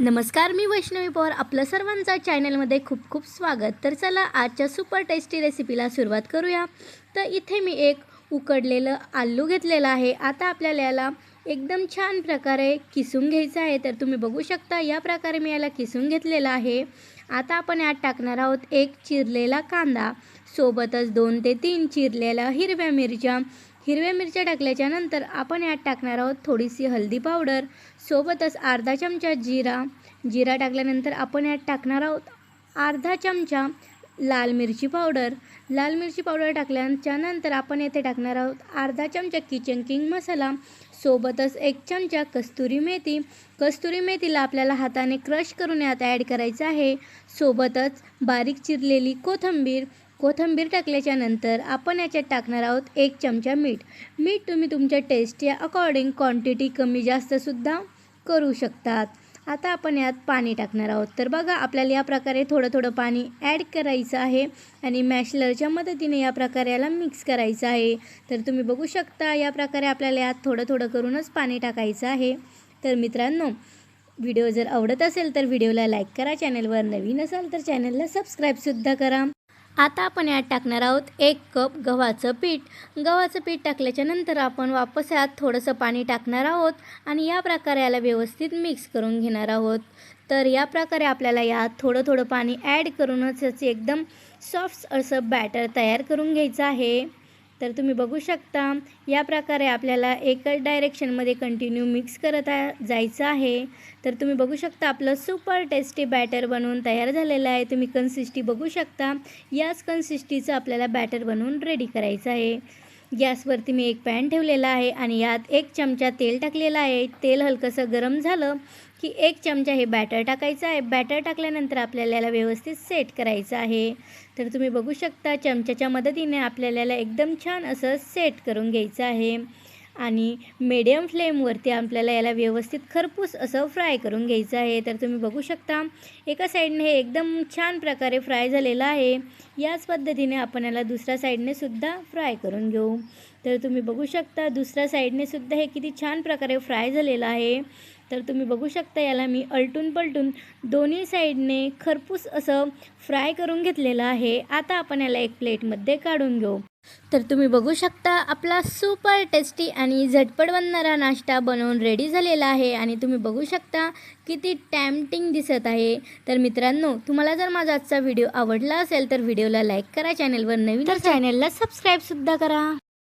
नमस्कार मी वैष्णवी पवार. आपलं सर्वांचा चॅनलमध्ये खूप खूप स्वागत. तर चला आजच्या सुपर टेस्टी रेसिपीला सुरुवात करूया. तर इथे मी एक उकडलेलं आलू घेतलेलं आहे. आता आपल्याला याला एकदम छान प्रकारे किसून घ्यायचं आहे. तर तुम्ही बघू शकता या प्रकारे मी याला किसून घेतलेलं आहे. आता आपण यात टाकणार आहोत एक चिरलेला कांदा. सोबतच दोन ते तीन चिरलेल्या हिरव्या मिरच्या. हिरव्या मिरच्या टाकल्याच्या नंतर आपण यात टाकणार आहोत थोडीशी हळदी पावडर. सोबतच अर्धा चमचा जिरा. जिरा टाकल्यानंतर आपण यात टाकणार आहोत अर्धा चमचा लाल मिरची पावडर. लाल मिरची पावडर टाकल्याच्या नंतर आपण येथे टाकणार आहोत अर्धा चमचा किचन किंग मसाला. सोबतच एक चमचा कस्तुरी मेथी. कस्तुरी मेथीला आपल्याला हाताने क्रश करून यात ॲड करायचं आहे. सोबतच बारीक चिरलेली कोथिंबीर. कोथिंबीर टाकल्याच्या नंतर आपण याच्यात टाकणार आहोत एक चमचा मीठ. मीठ तुम्ही तुमच्या टेस्ट या अकॉर्डिंग क्वांटिटी कमी जास्तसुद्धा करू शकतात. आता आपण यात पाणी टाकणार आहोत. तर बघा आपल्याला या प्रकारे थोडं थोडं पाणी ॲड करायचं आहे आणि मॅशलरच्या मदतीने या प्रकारे याला मिक्स करायचं आहे. तर तुम्ही बघू शकता या प्रकारे आपल्याला यात थोडं थोडं करूनच पाणी टाकायचं आहे. तर मित्रांनो व्हिडिओ जर आवडत असेल तर व्हिडिओला लाईक करा चॅनलवर नवीन असाल तर चॅनलला सबस्क्राईबसुद्धा करा. आता आपण यात टाकणार आहोत एक कप गव्हाचं पीठ. गव्हाचं पीठ टाकल्याच्या नंतर आपण वापस यात थोडंसं पाणी टाकणार आहोत आणि या प्रकारे याला व्यवस्थित मिक्स करून घेणार आहोत. तर या प्रकारे आपल्याला यात थोडं थोडं पाणी ॲड करूनच याचे एकदम सॉफ्ट असं बॅटर तयार करून घ्यायचं आहे. तर तुम्ही बघू शकता या प्रकारे आपल्याला एकच डायरेक्शनमध्ये कंटिन्यू मिक्स करत जायचं आहे. तर तुम्ही बघू शकता आपलं सुपर टेस्टी बॅटर बनवून तयार झालेलं आहे. तुम्ही कन्सिस्टी बघू शकता याच कन्सिस्टीचं आपल्याला बॅटर बनवून रेडी करायचं आहे. गॅसवरती मी एक पॅन ठेवलेला आहे आणि यात एक चमचा तेल टाकलेलं आहे. तेल हलकंसं गरम झालं की एक चमचा हे बॅटर टाकायचं आहे. बॅटर टाकल्यानंतर आपल्याला याला व्यवस्थित सेट करायचं आहे. तर तुम्ही बघू शकता चमच्याच्या मदतीने आपल्याला एकदम छान असं सेट करून घ्यायचं आहे. आणि मीडियम फ्लेमवरती आपल्याला याला व्यवस्थित खरपूस असं फ्राय करून घ्यायचं आहे. तर तुम्ही बघू शकता एका साईडने हे एकदम छान प्रकारे फ्राय झालेलं आहे. याच पद्धतीने आपण याला दुसऱ्या साईडने सुद्धा फ्राय करून घेऊ. तर तुम्ही बघू शकता दुसऱ्या साईडने सुद्धा हे किती छान प्रकारे फ्राय झालेलं आहे. तर तुम्ही बघू शकता याला मी अलटून पलटून दोन्ही साईडने खरपूस असं फ्राय करून घेतलेलं आहे. आता आपण याला एक प्लेटमध्ये काढून घेऊ. तर तुम्ही बघू शकता आपला सुपर टेस्टी आणि झटपट बनणारा नाश्ता बनवून रेडी झालेला आहे. आणि तुम्ही बघू शकता किती टॅम्पटिंग दिसत आहे. तर मित्रांनो तुम्हाला जर माझा आजचा व्हिडिओ आवडला असेल तर व्हिडिओला लाईक करा चॅनलवर नवीन तर चॅनलला सबस्क्राईबसुद्धा करा.